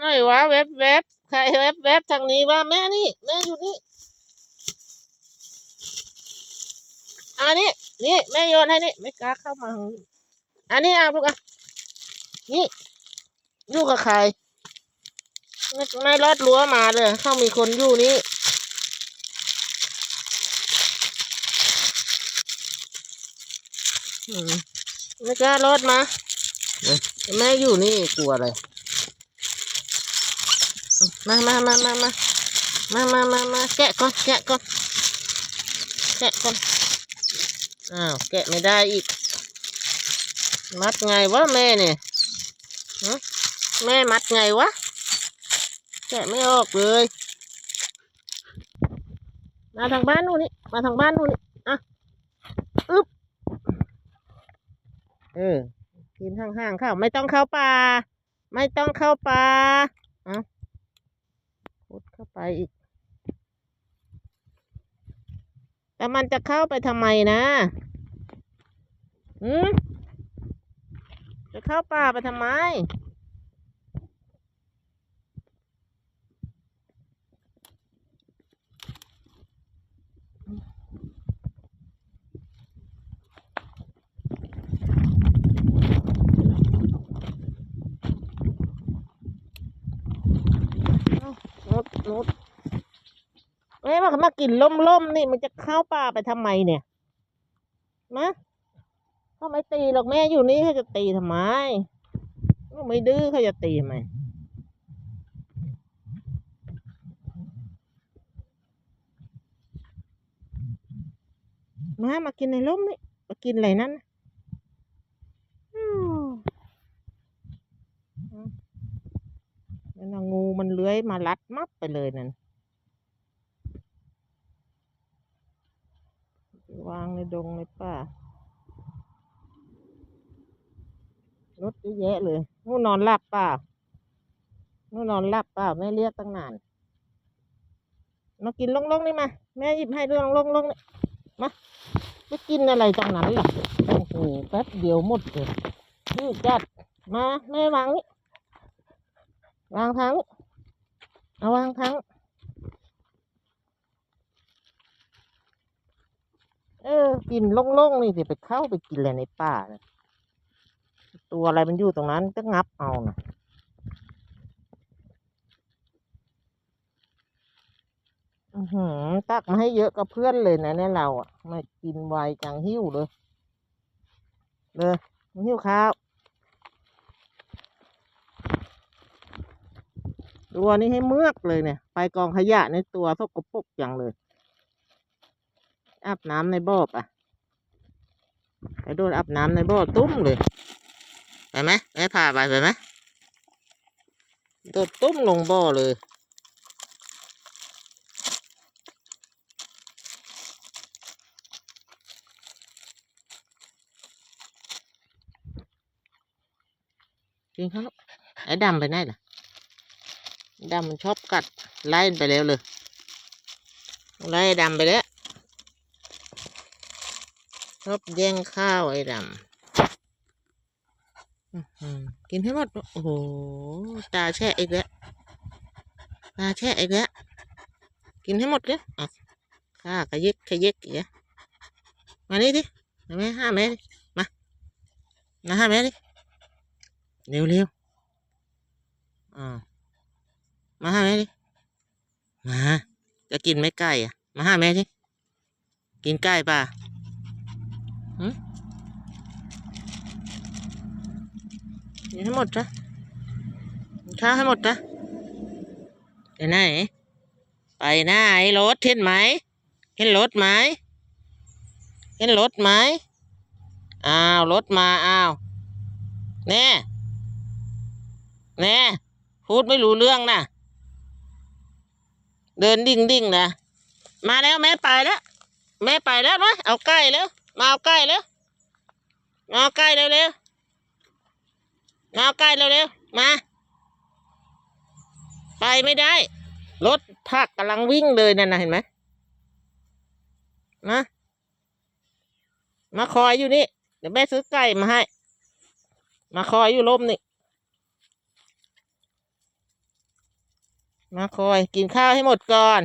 ไหนวะเว็บเว็บใครเว็บเว็บทางนี้ว่าแม่นี่ แม่อยู่นี่อันนี้นี่แม่โยนให้นี่ไม่กล้าเข้ามาอันนี้อะพวกอะนี่อยู่กับใครไม่ไม่รอดรั้วมาเลยเข้ามีคนอยู่นี่อืมไม่กล้ารอดมาแม่อยู่นี่กลัวอะไร มามามามามามามามามาแกะก่อนแกะก่อนแกะก่อนอ้าวแกะไม่ได้อีก มัดไงวะแม่เนี่ยแม่มัดไงวะ แกะไม่ออกเลย มาทางบ้านนู่นนี่มาทางบ้านนู่นนี่อะอึ๊บเออกินห่างๆเข้าไม่ต้องเข้าป่า ไม่ต้องเข้าป่าอะ พุดเข้าไปอีก แต่มันจะเข้าไปทำไมนะอืมจะเข้าป่าไปทำไม นุดนุด แม่ว่ามากินล่มล่มๆนี่มันจะเข้าป่าไปทำไมเนี่ยมะเขาไม่ตีหรอกแม่อยู่นี่เขาจะตีทำไมไม่ดื้อเขาจะตีทำไมมามากินในร่มนี่มากินอะไรนั่นนั่นงูมันเลื้อยมารัดมับไปเลยนั่น วางในดงในป่ารถเยอะแยะเลยนู่นนอนหลับเปล่านู่นนอนหลับเปล่าแม่เรียกตั้งนานมากินลงๆนี่มา แม่หยิบให้เรื่องลงๆนี่มาจะกินอะไรตรงนั้นล่ะโอ้โหแป๊บเดียวหมดเลยนี่จัดมาแม่วางนี่วางทางเอาวางทาง เออ กินโล่งๆนี่สิไปเข้าไปกินอะไรในป่านะตัวอะไรมันอยู่ตรงนั้นก็งับเอานะอือหือตักมาให้เยอะกับเพื่อนเลยนะเนี่ยเราอะม่กินไวจังหิวเลยเลยหิวข้าวตัวนี้ให้เมือกเลยเนี่ย ไปกองขยะในตัวสกปรกจังเลยอาบน้ำในบ่อปะ ไปโดนอาบน้ำในบ่อตุ้มเลยไปไหมแม่พาไปไปไหมโดดตุ้มลงบ่อเลยจริงครับไอ้ดำไปไหนล่ะดำมันชอบกัดไล่ไปแล้วเลยไล่ดำไปแล้ว ชอบแย่งข้าวไอ้ดำกินให้หมด โอ้โห ตาแช่อีกแล้ว ตาแช่อีกแล้ว กินให้หมดเลยอะข้าขยิกขยิกอีกแล้วมานี่ดิมาแม่ห้าแม่ดิมามาห้าแม่ดิ เร็วเร็วอ่ามาห้าแม่ดิ มา จะกินไม่ไก่อะ มาห้าแม่ดิ กินไก่ป่ะ กินให้หมดจ้ะข้าวให้หมดจ้ะไปไหน ไปไหนรถเห็นไหม เห็นรถไหม เห็นรถไหม อ้าว รถมา อ้าว แน่ แน่ พูดไม่รู้เรื่องนะเดินดิ่งดิ่งนะ มาแล้วแม่ไปแล้ว แม่ไปแล้วนะเอาใกล้แล้ว มาเอาใกล้แล้วมาเอาใกล้เร็วเร็วมาเอาใกล้เร็วเร็วมา ไปไม่ได้ รถพักกำลังวิ่งเลยนั่นนะเห็นไหมมามาคอยอยู่นี่ เดี๋ยวแม่ซื้อไก่มาให้ มาคอยอยู่ร่มนี่ มาคอยกินข้าวให้หมดก่อน